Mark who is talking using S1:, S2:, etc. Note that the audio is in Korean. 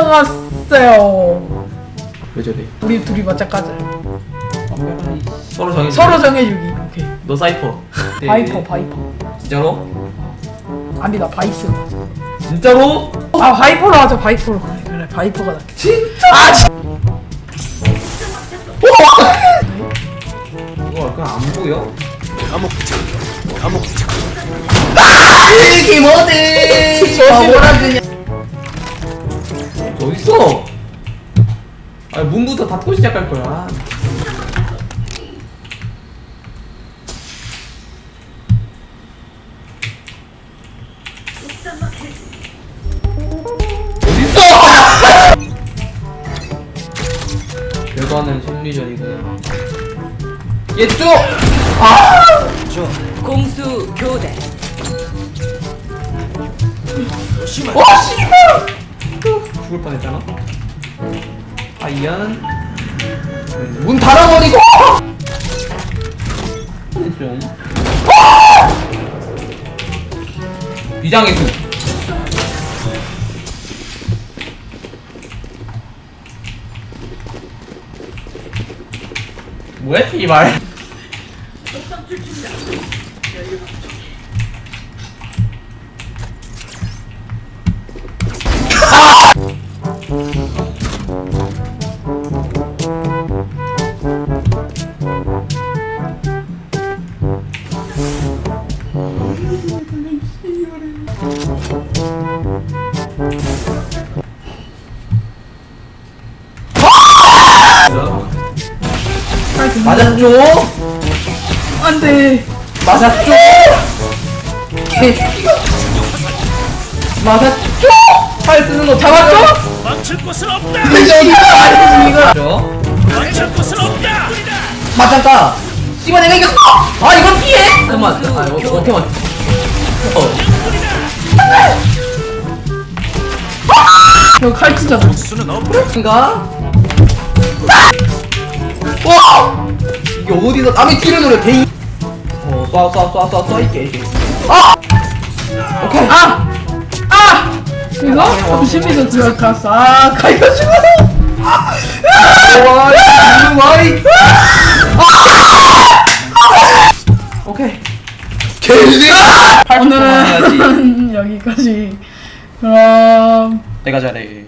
S1: 안녕하세요.
S2: 왜 저래?
S1: 우리 둘이 맞짱 까자.
S2: 서로 정해.
S1: 서로 정해주기. 오케이.
S2: 너 사이퍼.
S1: 바이퍼, 바이퍼.
S2: 진짜로?
S1: 아니 나 바이스.
S2: 진짜로?
S1: 아 바이퍼로 하자. 바이퍼로. 그래, 그래 바이퍼가 낫겠.
S2: 진짜?
S1: 아 진.
S2: 이거 그냥 안 보여?
S1: 이게 뭐지? 바보라 그냥.
S2: 어디 있어? 아 문부터 닫고 시작할 거야. 어디 있어? 결과는 심리전이구나. 얘 쪽!
S3: 공수 교대
S2: 와 씨발! 죽을 뻔했잖아. 아이언 문 닫아버리고. 좀. 비장의 수. 뭐야 씨발? 맞았죠?
S1: 안돼.
S2: 맞았죠? 개새끼가 맞았죠? 팔 쓰는 거 잡았죠?
S4: 망칠 곳은 없다.
S1: 이거 아니지 이거.
S2: 맞죠?
S4: 망칠 곳은 없다.
S2: 맞았다 씨발 내가 이겼어! 아 이건 피해! 잠깐만 아 이거 어떻게 맞 어.
S1: 저 칼치잖아.
S4: 수는 없다.
S2: 인가? 와! 이게 어디서 남의 뒤를 노려 대인 어 쏴쏴쏴쏴쏴 이게 이게 아! 오케이
S1: 아! 아! 이거? 잠시만요 들어갔어. 아 가이가지고.
S2: 와이 와이 오케이 개새끼
S1: 오늘은 여기까지. 그럼
S2: 내가 잘해